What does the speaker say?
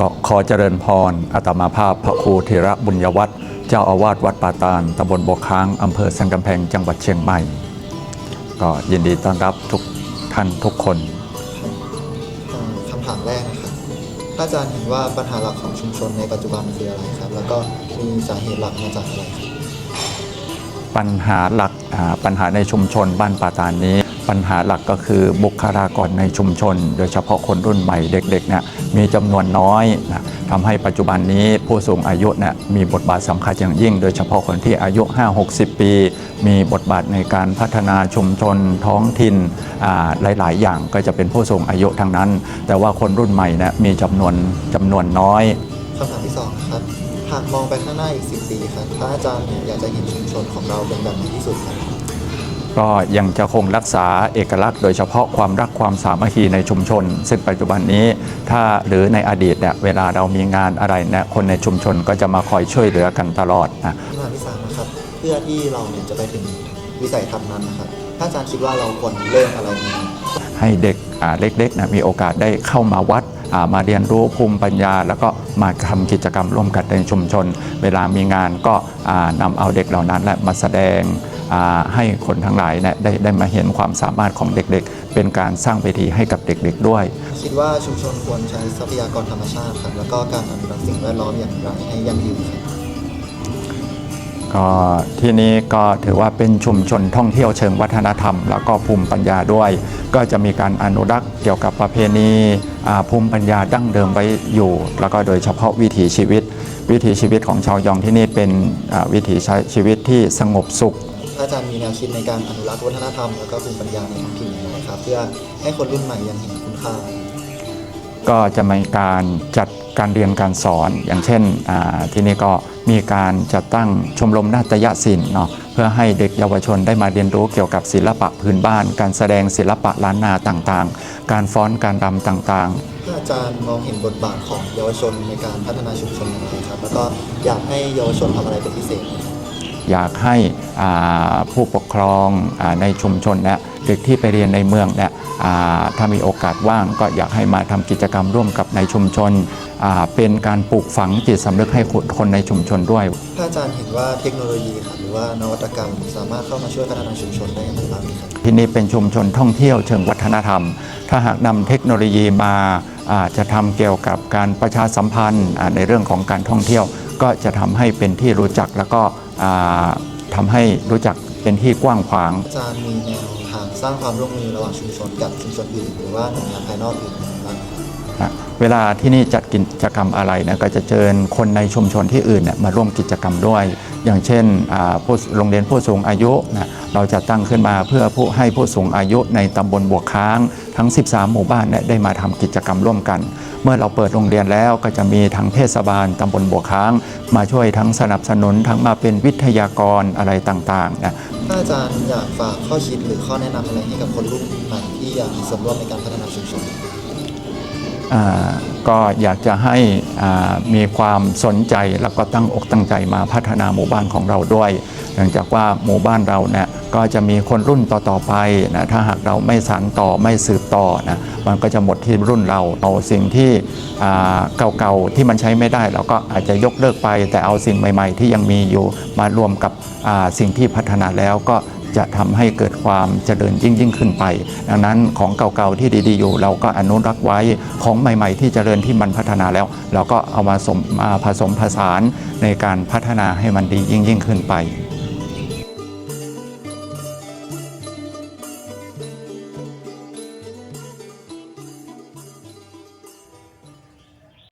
ก็ขอเจริญพรอาตมาภาพพระครูเถระบุญยวัฒน์เจ้าอาวาสวัดป่าตาลตำบลบวกค้างอำเภอสันกำแพงจังหวัดเชียงใหม่ ก็ยินดีต้อนรับทุกท่านทุกคนเอ่อคำถามแรกนะครับพระอาจารย์เห็นว่าปัญหาหลักของชุมชนในปัจจุบันคืออะไรครับ แล้วก็มีสาเหตุหลักมาจากอะไรครับปัญหาหลักอ่าปัญหาในชุมชนบ้านป่าตาลนี้ ปัญหาหลักก็คือบุคลากรในชุมชน โดยเฉพาะคนรุ่นใหม่เด็กๆเนี่ย มีจำนวนน้อยนะทำให้ปัจจุบันนี้ผู้สูงอายุเนี่ยมีบทบาทสำคัญอย่างยิ่ง โดยเฉพาะคนที่อายุ 5-60 ปี มีบทบาทในการพัฒนาชุมชนท้องถิ่นอ่าหลาย ๆ อย่างก็จะเป็นผู้สูงอายุทั้งนั้น แต่ว่าคนรุ่นใหม่เนี่ยมีจำนวนจำนวนน้อยคำถามที่สองนะครับหากมองไปข้างหน้าอีก 10 ปีครับพระอาจารย์เนี่ยอยากจะเห็นชุมชนของเราเป็นแบบไหนที่สุดครับก็ยังจะคงรักษาเอกลักษณ์โดยเฉพาะความรักความสามัคคีในชุมชน ซึ่งปัจจุบันนี้ ถ้าหรือในอดีตเนี่ยเวลาเรามีงานอะไรเนี่ยคนในชุมชนก็จะมาคอยช่วยเหลือกันตลอดนะคำถามที่สามนะครับ เพื่อที่เราเนี่ยจะไปถึงวิสัยทัศน์นั้นนะครับพระอาจารย์คิดว่าเราควรเริ่มอะไรดีครับให้เด็กอ่าเล็กๆนะมีโอกาสได้เข้ามาวัดอ่ามาเรียนรู้ภูมิปัญญา แล้วก็มาทำกิจกรรมร่วมกันในชุมชน เวลามีงานก็อ่านำเอาเด็กเหล่านั้นแหละมาแสดงอ่า ให้คนทั้งหลายเนี่ยได้ได้มาเห็นความสามารถของเด็กๆ เป็นการสร้างเวทีให้กับเด็กๆด้วย คิดว่าชุมชนควรใช้ทรัพยากรธรรมชาติครับแล้วก็การอนุรักษ์สิ่งแวดล้อมอย่างไรให้ยั่งยืนครับก็ที่นี้ก็ถือว่าเป็นชุมชนท่องเที่ยวเชิงวัฒนธรรม แล้วก็ภูมิปัญญาด้วย ก็จะมีการอนุรักษ์เกี่ยวกับประเพณีอ่าภูมิปัญญาดั้งเดิมไว้อยู่ แล้วก็โดยเฉพาะวิถีชีวิต วิถีชีวิตของชาวยองที่นี่เป็นอ่าวิถีใช้ชีวิตที่สงบสุข พระอาจารย์มีแนวคิดในการอนุรักษ์วัฒนธรรม แล้วก็ภูมิปัญญาในท้องถิ่นอย่างไรครับ เพื่อให้คนรุ่นใหม่ยังเห็นคุณค่า ก็จะมีการจัดการเรียนการสอน อย่างเช่นอ่าที่นี่ก็มีการจัดตั้งชมรมนาฏยศิลป์เนาะเพื่อให้เด็กเยาวชนได้มาเรียนรู้เกี่ยวกับศิลปะพื้นบ้าน การแสดงศิลปะล้านนาต่างๆ การฟ้อนการรำต่างๆพระอาจารย์มองเห็นบทบาทของเยาวชนในการพัฒนาชุมชนอย่างไรครับ แล้วก็อยากให้เยาวชนทำอะไรเป็นพิเศษไหมครับ อยากให้อ่าผู้ปกครองอาในชุมชนเนี่ยเด็กที่ไปเรียนในเมืองเนี่ยอ่าถ้ามีโอกาสว่างก็อยากให้มาทำกิจกรรมร่วมกับในชุมชนอ่าเป็นการปลูกฝังจิตสำนึกให้คนในชุมชนด้วยพระอาจารย์เห็นว่าเทคโนโลยีครับหรือว่านวัตกรรมสามารถเข้ามาช่วยพัฒนาชุมชนได้อย่างไรบ้างครับที่นี่เป็นชุมชนท่องเที่ยวเชิงวัฒนธรรม ถ้าหากนำเทคโนโลยีมาอ่าจะทำเกี่ยวกับการประชาสัมพันธ์อ่าในเรื่องของการท่องเที่ยว ก็จะทำให้เป็นที่รู้จักแล้วก็ อ่าทำให้รู้จักเป็นที่กว้างขวาง อาจารย์มีแนวทางสร้างความร่วมมือระหว่างชุมชนกับชุมชนอื่นหรือว่าหน่วยงานภายนอกอื่นอย่างไรบ้างครับนะเวลาที่นี่จัดกิจกรรมอะไรนะก็จะเชิญคนในชุมชนที่อื่นเนี่ยมาร่วมกิจกรรมด้วย อย่างเช่นผู้โรงเรียนผู้สูงอายุนะเราจะตั้งขึ้นมาเพื่อผู้ให้ผู้สูงอายุในตำบลบวกค้างทั้ง 13 หมู่บ้านได้มาทำกิจกรรมร่วมกัน เมื่อเราเปิดโรงเรียนแล้วก็จะมีทั้งเทศบาลตำบลบวกค้าง มาช่วยทั้งสนับสนุนทั้งมาเป็นวิทยากรอะไรต่างๆนะอาจารย์อยากฝากข้อคิดหรือข้อแนะนำอะไรให้กับคนรุ่นใหม่ที่อยากมีส่วนร่วมในการพัฒนาชุมชน ก็อยากจะให้มีความสนใจแล้วก็ตั้งอกตั้งใจมาพัฒนาหมู่บ้านของเราด้วยเนื่องจากว่าหมู่บ้านเราเนี่ยก็จะมีคนรุ่นต่อๆไปนะถ้าหากเราไม่สานต่อไม่สืบต่อนะมันก็จะหมดที่รุ่นเราเอาสิ่งที่เก่าๆที่มันใช้ไม่ได้เราก็อาจจะยกเลิกไป แต่เอาสิ่งใหม่ ๆ ที่ยังมีอยู่มารวมกับสิ่งที่พัฒนาแล้วก็ จะทำให้เกิดความเจริญยิ่งยิ่งขึ้นไป ดังนั้นของเก่าๆที่ดีๆอยู่ เราก็อนุรักษ์ไว้ของใหม่ ๆ ที่เจริญที่มันพัฒนาแล้ว เราก็เอามาสมมาผสมผสานในการพัฒนาให้มันดียิ่งยิ่งขึ้นไป